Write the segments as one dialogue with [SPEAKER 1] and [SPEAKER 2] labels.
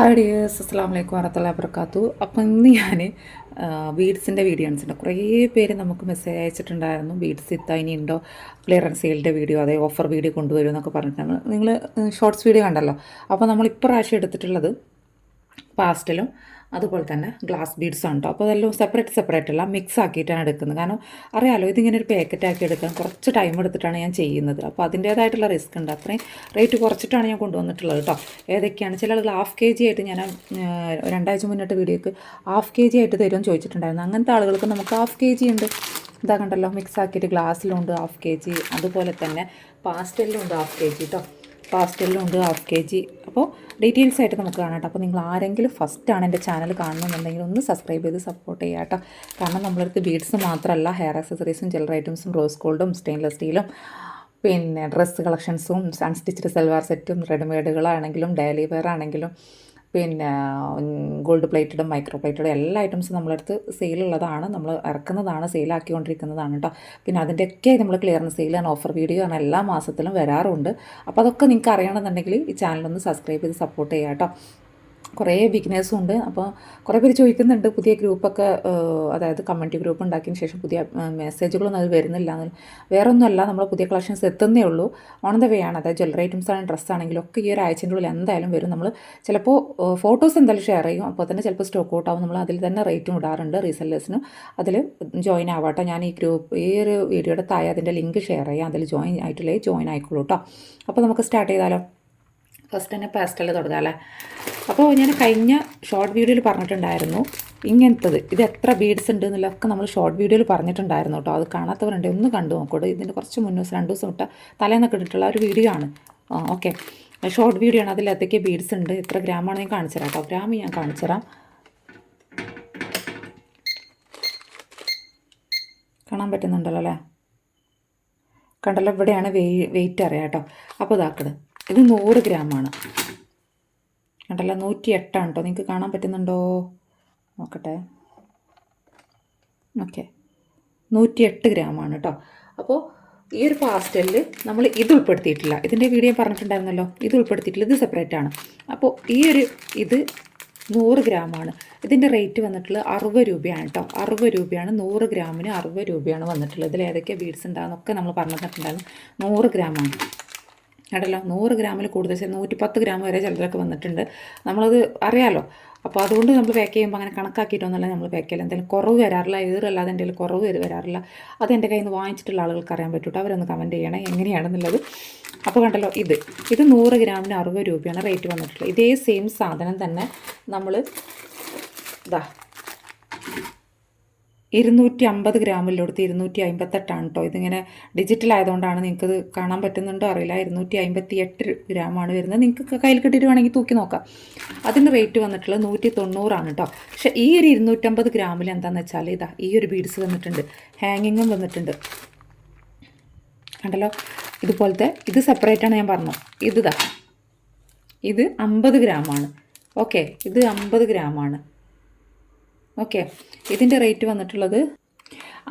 [SPEAKER 1] Hi dears അസ്സാം വലൈക്കും വറഹത്തുള്ള അബർക്കാത്തു അപ്പം ഇന്ന് ഞാൻ ബീഡ്സിന്റെ വീഡിയോ കാണിച്ചിട്ടുണ്ട്. കുറേ പേര് നമുക്ക് മെസ്സേജ് അയച്ചിട്ടുണ്ടായിരുന്നു. ബീഡ്സ് ഇത്ത ഇനി ഉണ്ടോ? ക്ലിയറൻസ് സെയിലിന്റെ വീഡിയോ അതേ ഓഫർ വീഡിയോ കൊണ്ടുവരും എന്നൊക്കെ പറഞ്ഞിട്ടാണ് നിങ്ങൾ ഷോർട്സ് വീഡിയോ കണ്ടല്ലോ. അപ്പോൾ നമ്മൾ ഇപ്രാവശ്യം എടുത്തിട്ടുള്ളത് പാസ്റ്റലും അതുപോലെ തന്നെ ഗ്ലാസ് ബീഡ്സ് ഉണ്ടോ അപ്പോൾ അതെല്ലാം സെപ്പറേറ്റ് സെപ്പറേറ്റ് അല്ല മിക്സ് ആക്കിയിട്ടാണ് എടുക്കുന്നത്. കാരണം അറിയാമല്ലോ ഇതിങ്ങനെ ഒരു പാക്കറ്റ് ആക്കി എടുക്കാൻ കുറച്ച് ടൈം എടുത്തിട്ടാണ് ഞാൻ ചെയ്യുന്നത്. അപ്പോൾ അതിന്റേതായിട്ടുള്ള റിസ്ക് ഉണ്ട്. അത്രയും റേറ്റ് കുറച്ചിട്ടാണ് ഞാൻ കൊണ്ടുവന്നിട്ടുള്ളത് കേട്ടോ ഏതൊക്കെയാണ്? ചില ആളുകൾ ഹാഫ് കെ ജി ആയിട്ട് ഞാൻ രണ്ടാഴ്ച മുന്നിട്ട് വീഡിയോക്ക് ഹാഫ് കെ ജി ആയിട്ട് തരുമെന്ന് ചോദിച്ചിട്ടുണ്ടായിരുന്നു. അങ്ങനത്തെ ആളുകൾക്ക് നമുക്ക് ഹാഫ് കെ ജി ഉണ്ട്. ഇതാ കണ്ടല്ലോ മിക്സ് ആക്കിയിട്ട് ഗ്ലാസ്സിലുണ്ട് ഹാഫ് കെ ജി അതുപോലെ തന്നെ പാസ്റ്റലിലുണ്ട് ഹാഫ് കെ ജി കേട്ടോ പാസ്റ്റലിലും ഉണ്ട് ഹാഫ് കെ ജി അപ്പോൾ ഡീറ്റെയിൽസ് ആയിട്ട് നമുക്ക് കാണാം കേട്ടോ. അപ്പോൾ നിങ്ങൾ ആരെങ്കിലും ഫസ്റ്റ് ആണ് എന്റെ ചാനൽ കാണണമെന്നുണ്ടെങ്കിൽ ഒന്ന് സബ്സ്ക്രൈബ് ചെയ്ത് സപ്പോർട്ട് ചെയ്യുക കേട്ടോ. കാരണം നമ്മളടുത്ത് ബീഡ്സ് മാത്രമല്ല ഹെയർ ആക്സസറീസും ജ്വല്ലറി ഐറ്റംസും റോസ് ഗോൾഡും സ്റ്റെയിൻലെസ് സ്റ്റീലും പിന്നെ ഡ്രസ്സ് കളക്ഷൻസും അൺസ്റ്റിച്ച്ഡ് സൽവാർ സെറ്റും റെഡിമെയ്ഡുകളാണെങ്കിലും ഡെയിലി വെയർ ആണെങ്കിലും പിന്നെ ഗോൾഡ് പ്ലേറ്റഡും മൈക്രോ പ്ലേറ്റഡും എല്ലാ ഐറ്റംസും നമ്മളടുത്ത് സെയിലുള്ളതാണ് നമ്മൾ ഇറക്കുന്നതാണ് സെയിലാക്കിക്കൊണ്ടിരിക്കുന്നതാണ് കേട്ടോ പിന്നെ അതിന്റെയൊക്കെ നമ്മൾ ക്ലിയറൻസ് സെയിൽ സെയിലാണ് ഓഫർ വീഡിയോ ആണ് എല്ലാ മാസത്തിലും വരാറുണ്ട്. അപ്പോൾ അതൊക്കെ നിങ്ങൾക്ക് അറിയണമെന്നുണ്ടെങ്കിൽ ഈ ചാനലൊന്ന് സബ്സ്ക്രൈബ് ചെയ്ത് സപ്പോർട്ട് ചെയ്യാം കേട്ടോ കുറേ ബിഗിനേഴ്സും ഉണ്ട്. അപ്പോൾ കുറേ പേര് ചോദിക്കുന്നുണ്ട് പുതിയ ഗ്രൂപ്പൊക്കെ അതായത് കമ്മ്യൂണിറ്റി ഗ്രൂപ്പ് ഉണ്ടാക്കിയതിന് ശേഷം പുതിയ മെസ്സേജുകളൊന്നും അത് വരുന്നില്ല. വേറെ ഒന്നുമല്ല നമ്മൾ പുതിയ കളക്ഷൻസ് എത്തുന്നേ ഉള്ളൂ. ഓൺ ദ വേ ആണ്. അതായത് ജ്വല്ലറി ഐറ്റംസ് ആണ് ഡ്രസ്സ് ആണെങ്കിലും ഒക്കെ ഈ ഒരു ആഴ്ചന്റെ ഉള്ളിൽ എന്തായാലും വരും. നമ്മൾ ചിലപ്പോൾ ഫോട്ടോസ് എന്തായാലും ഷെയർ ചെയ്യും. അപ്പോൾ തന്നെ ചിലപ്പോൾ സ്റ്റോക്ക് ഔട്ട് ആവും. നമ്മൾ അതിൽ തന്നെ റേറ്റും ഇടാറുണ്ട് റീസെല്ലേഴ്സിന് അതിൽ ജോയിൻ ആവാട്ടോ. ഞാൻ ഈ ഗ്രൂപ്പ് ഈ ഒരു വീഡിയോയുടെ താഴെ അതിന്റെ ലിങ്ക് ഷെയർ ചെയ്യാം. അതിൽ ജോയിൻ ആയിട്ടില്ലേ? ജോയിൻ ആയിക്കോളൂ കേട്ടോ അപ്പോൾ നമുക്ക് സ്റ്റാർട്ട് ചെയ്താലോ? ഫസ്റ്റ് തന്നെ പാസ്റ്റൽ തുടങ്ങാം അല്ലേ? അപ്പോൾ ഞാൻ കഴിഞ്ഞ ഷോർട്ട് വീഡിയോയിൽ പറഞ്ഞിട്ടുണ്ടായിരുന്നു ഇങ്ങനത്തത്. ഇത് എത്ര ബീഡ്സ് ഉണ്ട് എന്നുള്ളതൊക്കെ നമ്മൾ ഷോർട്ട് വീഡിയോയിൽ പറഞ്ഞിട്ടുണ്ടായിരുന്നു കേട്ടോ. അത് കാണാത്തവരുണ്ട് ഒന്ന് കണ്ടു നോക്കോട്ടെ ഇതിന്റെ കുറച്ച് മുന്നേ ദിവസം രണ്ട് ദിവസം ഇട്ട തലേന്നൊക്കെ ഇട്ടിട്ടുള്ള ഒരു വീഡിയോ ആണ്. ഓക്കെ ഷോർട്ട് വീഡിയോ ആണ്. അതിൽ എന്തൊക്കെ ബീഡ്സ് ഉണ്ട് എത്ര ഗ്രാമാണ് ഞാൻ കാണിച്ചു തരാം കേട്ടോ. ഗ്രാം ഞാൻ കാണിച്ചു തരാം. കാണാൻ പറ്റുന്നുണ്ടല്ലോ അല്ലേ? കണ്ടല്ലോ ഇവിടെയാണ് വെയ് വെയിറ്റ് അറിയാം കേട്ടോ. അപ്പോൾ ഇതാക്കട് ഇത് നൂറ് ഗ്രാമാണ്. കണ്ടല്ല നൂറ്റി എട്ടാണ് കേട്ടോ നിങ്ങൾക്ക് കാണാൻ പറ്റുന്നുണ്ടോ? നോക്കട്ടെ. ഓക്കെ. നൂറ്റി എട്ട് ഗ്രാമാണ് കേട്ടോ അപ്പോൾ ഈ ഒരു പാസ്റ്റലിൽ നമ്മൾ ഇത് ഉൾപ്പെടുത്തിയിട്ടില്ല. ഇതിന്റെ വീഡിയോ പറഞ്ഞിട്ടുണ്ടായിരുന്നല്ലോ. ഇത് ഉൾപ്പെടുത്തിയിട്ടില്ല. ഇത് സെപ്പറേറ്റ് ആണ്. അപ്പോൾ ഈ ഒരു ഇത് നൂറ് ഗ്രാമാണ്. ഇതിന്റെ റേറ്റ് വന്നിട്ടുള്ളത് അറുപത് രൂപയാണ് കേട്ടോ അറുപത് രൂപയാണ് നൂറ് ഗ്രാമിന് അറുപത് രൂപയാണ് വന്നിട്ടുള്ളത്. ഇതിൽ ഏതൊക്കെ ബീഡ്സ് ഉണ്ടാകുന്നൊക്കെ നമ്മൾ പറഞ്ഞിട്ടുണ്ടായിരുന്നു. നൂറ് ഗ്രാമാണ്. കേട്ടല്ലോ നൂറ് ഗ്രാമിൽ കൂടുതൽ ചില നൂറ്റിപ്പത്ത് ഗ്രാം വരെ ചിലരൊക്കെ വന്നിട്ടുണ്ട്. നമ്മളത് അറിയാലോ. അപ്പോൾ അതുകൊണ്ട് നമ്മൾ പാക്ക് ചെയ്യുമ്പോൾ അങ്ങനെ കണക്കാക്കിയിട്ടൊന്നുമല്ല നമ്മൾ പാക്ക് ചെയ്യില്ല എന്തെങ്കിലും കുറവ് വരാറില്ല. എന്റെ കയ്യിൽ കുറവ് വര- വരാറില്ല. അത് എന്റെ കയ്യിൽ നിന്ന് വാങ്ങിച്ചിട്ടുള്ള ആളുകൾക്ക് അറിയാൻ പറ്റൂട്ടോ. അവരൊന്ന് കമന്റ് ചെയ്യണേ. എങ്ങനെയാണെന്നുള്ളത്. അപ്പോൾ കണ്ടല്ലോ ഇത്. ഇത് നൂറ് ഗ്രാമിന് അറുപത് രൂപയാണ് റേറ്റ് വന്നിട്ടുള്ളത്. ഇതേ സെയിം സാധനം തന്നെ നമ്മൾ ഇതാ ഇരുന്നൂറ്റി അമ്പത് ഗ്രാമിലെടുത്ത് ഇരുന്നൂറ്റി അമ്പത്തെട്ടാണ് കേട്ടോ ഇതിങ്ങനെ ഡിജിറ്റൽ ആയതുകൊണ്ടാണ് നിങ്ങൾക്കത് കാണാൻ പറ്റുന്നുണ്ടോ അറിയില്ല. ഇരുന്നൂറ്റി അമ്പത്തി എട്ട് ഗ്രാമാണ് വരുന്നത്. നിങ്ങൾക്ക് കയ്യിൽ കിട്ടിയിട്ട് വേണമെങ്കിൽ തൂക്കി നോക്കാം. അതിന് റേറ്റ് വന്നിട്ടുള്ളത് നൂറ്റി തൊണ്ണൂറാണ് കേട്ടോ പക്ഷേ ഈ ഒരു ഇരുന്നൂറ്റമ്പത് ഗ്രാമിൽ എന്താണെന്ന് വെച്ചാൽ ഇതാ ഈ ഒരു ബീഡ്സ് വന്നിട്ടുണ്ട്. ഹാങ്ങിങ്ങും വന്നിട്ടുണ്ട്. കണ്ടല്ലോ? ഇതുപോലത്തെ ഇത് സെപ്പറേറ്റ് ആണ് ഞാൻ പറഞ്ഞത്. ഇത് ഇതാ. ഇത് അമ്പത് ഗ്രാമാണ് ഓക്കെ ഇത് അമ്പത് ഗ്രാമാണ് ഓക്കെ. ഇതിന്റെ റേറ്റ് വന്നിട്ടുള്ളത്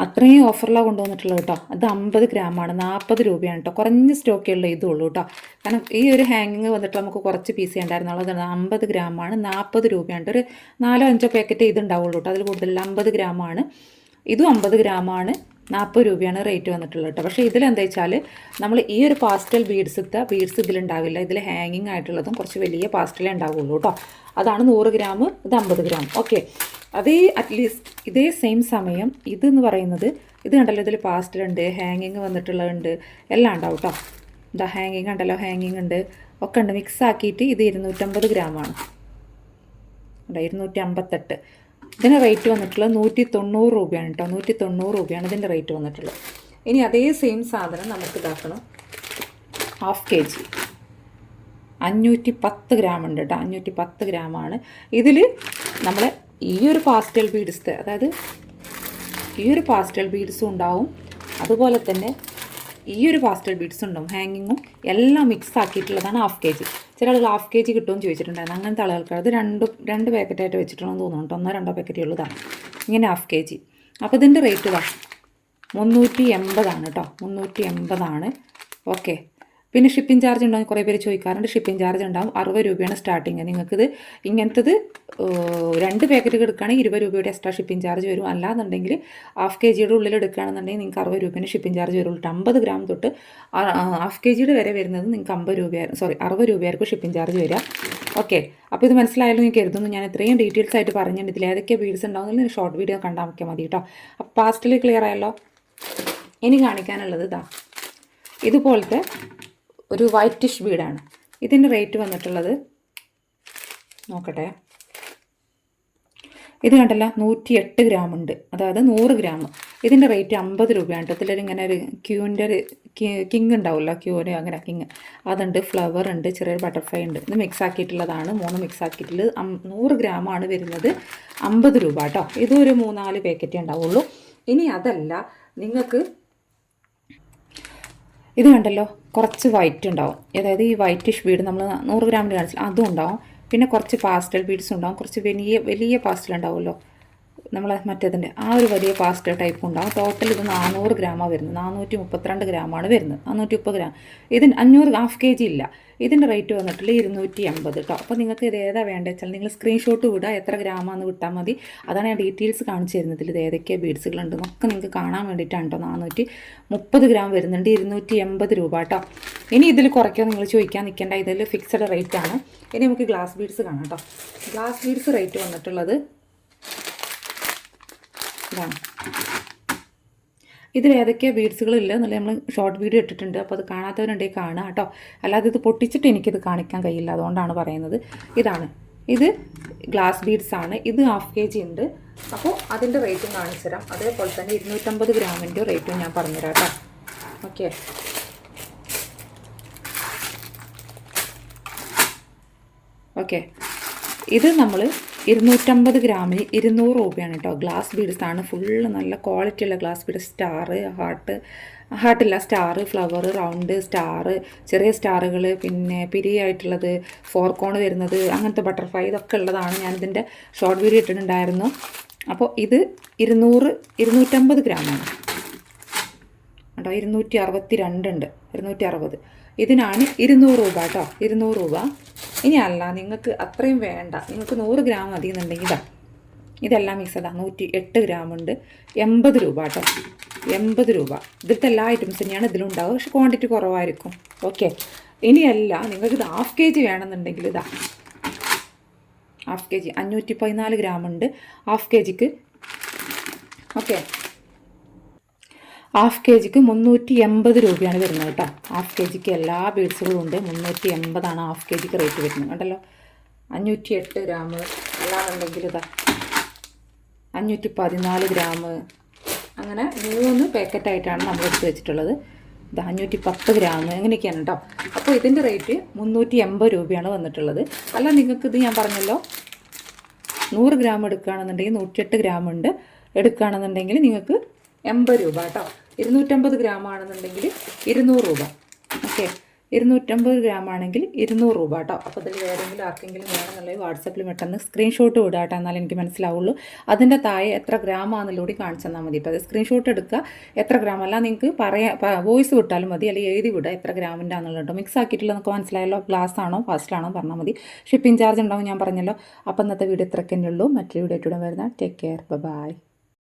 [SPEAKER 1] അത്രയും ഓഫറിലാണ് കൊണ്ടുവന്നിട്ടുള്ളത് കേട്ടോ അത് അമ്പത് ഗ്രാമാണ്. നാൽപ്പത് രൂപയാണ് കേട്ടോ കുറഞ്ഞ സ്റ്റോക്കേ ഉള്ള ഇതുള്ളൂ കേട്ടോ കാരണം ഈ ഒരു ഹാങ്ങിങ് വന്നിട്ട് നമുക്ക് കുറച്ച് പീസ് ഉണ്ടായിരുന്നുള്ളത് അമ്പത് ഗ്രാമാണ്. നാൽപ്പത് രൂപയാണ് ഒരു നാലോ അഞ്ചോ പാക്കറ്റ് ഇതുണ്ടാവുള്ളൂ കേട്ടോ അതിൽ കൂടുതൽ അമ്പത് ഗ്രാമാണ്. ഇതും അമ്പത് ഗ്രാമാണ്. നാൽപ്പത് രൂപയാണ് റേറ്റ് വന്നിട്ടുള്ളത് കേട്ടോ പക്ഷേ ഇതിലെന്താ വെച്ചാൽ നമ്മൾ ഈ ഒരു പാസ്റ്റൽ ബീഡ്സ് ബീഡ്സ് ഇതിലുണ്ടാവില്ല. ഇതിൽ ഹാങ്ങിങ് ആയിട്ടുള്ളതും കുറച്ച് വലിയ പാസ്റ്റലേ ഉണ്ടാവുള്ളൂ കേട്ടോ അതാണ് നൂറ് ഗ്രാം ഇത് അമ്പത് ഗ്രാം. ഓക്കെ അതേ അറ്റ്ലീസ്റ്റ് ഇതേ സെയിം സമയം ഇതെന്ന് പറയുന്നത് ഇത് കണ്ടല്ലോ ഇതിൽ പാസ്റ്റലുണ്ട് ഹാങ്ങിങ് വന്നിട്ടുള്ളതുണ്ട് എല്ലാം ഉണ്ടാവും കേട്ടോ ഇതാ ഹാങ്ങിങ് കണ്ടല്ലോ ഹാങ്ങിങ് ഉണ്ട്. ഒക്കെ ഉണ്ട്. മിക്സ് ആക്കിയിട്ട് ഇത് ഇരുന്നൂറ്റമ്പത് ഗ്രാമാണ് ഇരുന്നൂറ്റി അമ്പത്തെട്ട് ഇതിന് റേറ്റ് വന്നിട്ടുള്ളത് നൂറ്റി തൊണ്ണൂറ് രൂപയാണ് കേട്ടോ നൂറ്റി തൊണ്ണൂറ് രൂപയാണ് ഇതിന്റെ റേറ്റ് വന്നിട്ടുള്ളത്. ഇനി അതേ സെയിം സാധനം നമുക്ക് ഇതാക്കണം. ഹാഫ് കെ ജി അഞ്ഞൂറ്റി പത്ത് ഗ്രാം ഉണ്ട് കേട്ടോ അഞ്ഞൂറ്റി പത്ത് ഗ്രാമാണ് ഇതിൽ നമ്മൾ ഈ ഒരു പാസ്റ്റൽ ബീഡ്സ് അതായത് ഈ ഒരു പാസ്റ്റൽ ബീഡ്സും ഉണ്ടാവും. അതുപോലെ തന്നെ ഈ ഒരു പാസ്റ്റൽ ബീഡ്സ് ഉണ്ടും ഹാങ്ങിങ്ങും എല്ലാം മിക്സ് ആക്കിയിട്ടുള്ളതാണ് ഹാഫ് കെ ജി ചില ആളുകൾ ഹാഫ് കെ ജി കിട്ടുമെന്ന് ചോദിച്ചിട്ടുണ്ടായിരുന്നു. അങ്ങനത്തെ ആളുകൾക്ക് അത് രണ്ട് രണ്ട് പാക്കറ്റായിട്ട് വെച്ചിട്ടുണ്ടെന്ന് തോന്നുന്നുണ്ട് ഒന്നോ രണ്ടോ പാക്കറ്റേ ഉള്ളതാണ്. ഇങ്ങനെ ഹാഫ് കെ ജി അപ്പോൾ ഇതിന്റെ റേറ്റ് വാ മുന്നൂറ്റി എൺപതാണ് കേട്ടോ. മുന്നൂറ്റി എൺപതാണ്. ഓക്കെ പിന്നെ ഷിപ്പിംഗ് ചാർജ് ഉണ്ടാകും കുറേ പേര് ചോദിക്കാറുണ്ട് ഷിപ്പിംഗ് ചാർജ് ഉണ്ടാകും അറുപത് രൂപയാണ് സ്റ്റാർട്ടിങ് നിങ്ങൾക്കിത് ഇങ്ങനത്തത് രണ്ട് പാക്കറ്റ് എടുക്കുകയാണെങ്കിൽ ഇരുപത് രൂപയുടെ എക്സ്ട്രാ ഷിപ്പിംഗ് ചാർജ് വരും. അല്ലാന്നുണ്ടെങ്കിൽ ഹാഫ് കെ ജിയുടെ ഉള്ളിൽ എടുക്കുകയാണെന്നുണ്ടെങ്കിൽ നിങ്ങൾക്ക് അറുപത് രൂപേന്റെ ഷിപ്പിംഗ് ചാർജ് വരുള്ളൂ. അമ്പത് ഗ്രാം തൊട്ട് ഹാഫ് കെ ജിയുടെ വരെ വരുന്നത് നിങ്ങൾക്ക് അമ്പത് രൂപയായിരുന്നു സോറി അറുപത് രൂപയായിരിക്കും ഷിപ്പിംഗ് ചാർജ് വരിക. ഓക്കെ അപ്പോൾ ഇത് മനസ്സിലായാലും നിങ്ങൾക്ക് കരുതുന്നു. ഞാൻ ഇത്രയും ഡീറ്റെയിൽസ് ആയിട്ട് പറഞ്ഞിട്ടുണ്ട്. ഏതൊക്കെ ബീഡ്സ് ഉണ്ടാവുന്നതിൽ ഷോർട്ട് വീഡിയോ കണ്ടാൽ നോക്കിയാൽ മതി കേട്ടോ. അപ്പോൾ പാസ്റ്റിൽ ക്ലിയർ ആയല്ലോ? ഇനി കാണിക്കാനുള്ളത് ഇതാ ഇതുപോലത്തെ ഒരു വൈറ്റിഷ് ബീഡാണ് ഇതിന്റെ റേറ്റ് വന്നിട്ടുള്ളത് നോക്കട്ടെ. ഇത് കണ്ടല്ല നൂറ്റി എട്ട് ഗ്രാം ഉണ്ട്. അതായത് നൂറ് ഗ്രാം ഇതിന്റെ റേറ്റ് അമ്പത് രൂപയാണ് കേട്ടോ. ഇങ്ങനെ ഒരു ക്യൂവിന്റെ ഒരു കിങ് ഉണ്ടാവുമല്ലോ. ക്യൂന് അങ്ങനെ കിങ് അതുണ്ട് ഫ്ലവർ ഉണ്ട് ചെറിയൊരു ബട്ടർഫ്ലൈ ഉണ്ട്. ഇത് മിക്സ് ആക്കിയിട്ടുള്ളതാണ്. മൂന്ന് മിക്സ് ആക്കിയിട്ടുള്ളത്. നൂറ് ഗ്രാമാണ് വരുന്നത് അമ്പത് രൂപ കേട്ടോ. ഇതൊരു മൂന്നാൽ പാക്കറ്റേ ഉണ്ടാവുള്ളൂ. ഇനി അതല്ല നിങ്ങൾക്ക് ഇത് കണ്ടല്ലോ കുറച്ച് വൈറ്റ് ഉണ്ടാവും. അതായത് ഈ വൈറ്റിഷ് ബീഡ് നമ്മൾ നൂറ് ഗ്രാമിൽ കാണിച്ചാൽ അതും ഉണ്ടാവും. പിന്നെ കുറച്ച് പാസ്റ്റൽ ബീഡ്സ് ഉണ്ടാവും കുറച്ച് വലിയ വലിയ പാസ്റ്റൽ ഉണ്ടാവുമല്ലോ. നമ്മൾ മറ്റേതിന്റെ ആ ഒരു വലിയ പാസ്റ്റൽ ടൈപ്പ് ഉണ്ടാവും ടോട്ടൽ ഇത് നാനൂറ് ഗ്രാമാണ് വരുന്നത്. നാനൂറ്റി മുപ്പത്തിരണ്ട് ഗ്രാമാണ് വരുന്നത്. നാനൂറ്റി മുപ്പത് ഗ്രാം. ഇതിന് അഞ്ഞൂറ് ഹാഫ് കെ ജി ഇല്ല. ഇതിന്റെ റേറ്റ് വന്നിട്ടുള്ള ഇരുന്നൂറ്റി അമ്പത് കേട്ടോ അപ്പോൾ നിങ്ങൾക്ക് ഇത് ഏതാ വേണ്ടത് വെച്ചാൽ നിങ്ങൾ സ്ക്രീൻഷോട്ട് വിടുക എത്ര ഗ്രാമാണെന്ന് വിട്ടാൽ മതി. അതാണ് ഞാൻ ഡീറ്റെയിൽസ് കാണിച്ചു തരുന്നതിൽ ഇത് ഏതൊക്കെ ബീഡ്സുകളുണ്ട് ഒക്കെ നിങ്ങൾക്ക് കാണാൻ വേണ്ടിയിട്ടാണ് കേട്ടോ നാനൂറ്റി മുപ്പത് ഗ്രാം വരുന്നുണ്ട്. ഇരുന്നൂറ്റി എൺപത് രൂപ കേട്ടോ ഇനി ഇതിൽ കുറയ്ക്കോ നിങ്ങൾ ചോദിക്കാൻ നിൽക്കേണ്ട. ഇതിൽ ഫിക്സഡ് റേറ്റ് ആണ്. ഇനി നമുക്ക് ഗ്ലാസ് ബീഡ്സ് കാണാം കേട്ടോ ഗ്ലാസ് ബീഡ്സ് റേറ്റ് വന്നിട്ടുള്ളത് ഇതാണ് ഇതിൽ ഏതൊക്കെയാണ് ബീഡ്സുകളില്ല എന്നല്ല നമ്മൾ ഷോർട്ട് വീഡിയോ ഇട്ടിട്ടുണ്ട്. അപ്പോൾ അത് കാണാത്തവരുണ്ടെങ്കിൽ കാണുക കേട്ടോ. അല്ലാതെ ഇത് പൊട്ടിച്ചിട്ട് എനിക്കിത് കാണിക്കാൻ കഴിയില്ല. അതുകൊണ്ടാണ് പറയുന്നത്. ഇതാണ്. ഇത് ഗ്ലാസ് ബീഡ്സ് ആണ്. ഇത് ഹാഫ് കെ ജി ഉണ്ട്. അപ്പോൾ അതിന്റെ റേറ്റും കാണിച്ചു തരാം. അതേപോലെ തന്നെ ഇരുന്നൂറ്റമ്പത് ഗ്രാമിന്റെ റേറ്റും ഞാൻ പറഞ്ഞുതരാം കേട്ടോ. ഓക്കെ ഓക്കെ ഇത് നമ്മൾ ഇരുന്നൂറ്റമ്പത് ഗ്രാമിന് ഇരുന്നൂറ് രൂപയാണ് കേട്ടോ. ഗ്ലാസ് ബീഡ്സ് ആണ് ഫുള്ള് നല്ല ക്വാളിറ്റി ഉള്ള ഗ്ലാസ് ബീഡ്. സ്റ്റാർ ഹാർട്ട് ഹാർട്ടില്ല സ്റ്റാർ ഫ്ലവർ റൗണ്ട് സ്റ്റാർ ചെറിയ സ്റ്റാറുകൾ പിന്നെ പിരിയായിട്ടുള്ളത് ഫോർ കോൺ വരുന്നത് അങ്ങനത്തെ ബട്ടർഫ്ലൈ ഇതൊക്കെ ഉള്ളതാണ്. ഞാനിതിന്റെ ഷോർട്ട് വീഡിയോ ഇട്ടിട്ടുണ്ടായിരുന്നു. അപ്പോൾ ഇത് ഇരുന്നൂറ് ഇരുന്നൂറ്റമ്പത് ഗ്രാമാണ്. കേട്ടോ ഇരുന്നൂറ്റി അറുപത്തി രണ്ടുണ്ട് ഇരുന്നൂറ്റി അറുപത്. ഇതിനാണ് ഇരുന്നൂറ് രൂപ കേട്ടോ. ഇരുന്നൂറ് രൂപ. ഇനി അല്ല നിങ്ങൾക്ക് അത്രയും വേണ്ട. നിങ്ങൾക്ക് നൂറ് ഗ്രാം മതി എന്നുണ്ടെങ്കിൽ ഇതാ. ഇതെല്ലാം മിക്സ് അതാ നൂറ്റി എട്ട് ഗ്രാം ഉണ്ട്. എൺപത് രൂപ കേട്ടോ. എൺപത് രൂപ. ഇതിലത്തെ എല്ലാ ഐറ്റംസ് തന്നെയാണ് ഇതിലുണ്ടാവുക. പക്ഷെ ക്വാണ്ടിറ്റി കുറവായിരിക്കും. ഓക്കെ ഇനിയല്ല നിങ്ങൾക്ക് ഇത് ഹാഫ് കെ ജി വേണമെന്നുണ്ടെങ്കിൽ ഇതാ. ഹാഫ് കെ ജി അഞ്ഞൂറ്റി പതിനാല് ഗ്രാം ഉണ്ട്. ഹാഫ് കെ ജിക്ക് ഓക്കെ ഹാഫ് കെ ജിക്ക് മുന്നൂറ്റി എൺപത് രൂപയാണ് വരുന്നത് കേട്ടോ. ഹാഫ് കെ ജിക്ക് എല്ലാ ബീഡ്സുകളും ഉണ്ട്. മുന്നൂറ്റി എൺപതാണ് ഹാഫ് കെ ജിക്ക് റേറ്റ് വരുന്നത്. കണ്ടല്ലോ? അഞ്ഞൂറ്റി എട്ട് ഗ്രാം അല്ലാന്നുണ്ടെങ്കിൽ ഇതാ. അഞ്ഞൂറ്റി പതിനാല് ഗ്രാം അങ്ങനെ മൂന്ന് പാക്കറ്റായിട്ടാണ് നമ്മൾ എടുത്ത് വെച്ചിട്ടുള്ളത്. ഇത് അഞ്ഞൂറ്റി പത്ത് ഗ്രാം അങ്ങനെയൊക്കെയാണ് കേട്ടോ. അപ്പോൾ ഇതിന്റെ റേറ്റ് മുന്നൂറ്റി എൺപത് രൂപയാണ് വന്നിട്ടുള്ളത്. അല്ല നിങ്ങൾക്ക് ഇത് ഞാൻ പറഞ്ഞല്ലോ. നൂറ് ഗ്രാം എടുക്കുകയാണെന്നുണ്ടെങ്കിൽ നൂറ്റിയെട്ട് ഗ്രാം ഉണ്ട്. എടുക്കുകയാണെന്നുണ്ടെങ്കിൽ നിങ്ങൾക്ക് എൺപത് രൂപ കേട്ടോ. ഇരുന്നൂറ്റമ്പത് ഗ്രാം ആണെന്നുണ്ടെങ്കിൽ ഇരുന്നൂറ് രൂപ. ഓക്കെ ഇരുന്നൂറ്റമ്പത് ഗ്രാം ആണെങ്കിൽ ഇരുന്നൂറ് രൂപ കേട്ടോ. അപ്പോൾ അതിൽ ഏതെങ്കിലും ആർക്കെങ്കിലും വേണമെന്നുള്ളത് വാട്സപ്പിൽ പെട്ടെന്ന് സ്ക്രീൻഷോട്ട് വിടുക കേട്ടോ. എന്നാലും എനിക്ക് മനസ്സിലാവുള്ളൂ. അതിന്റെ താഴെ എത്ര ഗ്രാം ആണെന്നുള്ളൂടി കാണിച്ചു തന്നാൽ മതി. ഇപ്പോൾ അത് സ്ക്രീൻഷോട്ട് എടുക്കുക. എത്ര ഗ്രാം അല്ല നിങ്ങൾക്ക് പറയാ വോയിസ് വിട്ടാലും മതി. അല്ലെങ്കിൽ എഴുതി വിടുക എത്ര ഗ്രാമിന്റെ ആണെന്നുള്ളത് മിക്സ് ആക്കിയിട്ടുള്ള നമുക്ക് മനസ്സിലായല്ലോ. ഗ്ലാസ് ആണോ? ഫാസ്റ്റ് ആണോ? പറഞ്ഞാൽ മതി. ഷിപ്പിംഗ് ചാർജ് ഉണ്ടാവും ഞാൻ പറഞ്ഞല്ലോ. അപ്പോൾ ഇന്നത്തെ വീഡിയോ ഇത്രയ്ക്ക് തന്നെ ഉള്ളൂ. മറ്റൊരു വീഡിയോ ആയിട്ട് വരുന്ന ടേക്ക് കെയർ ബൈ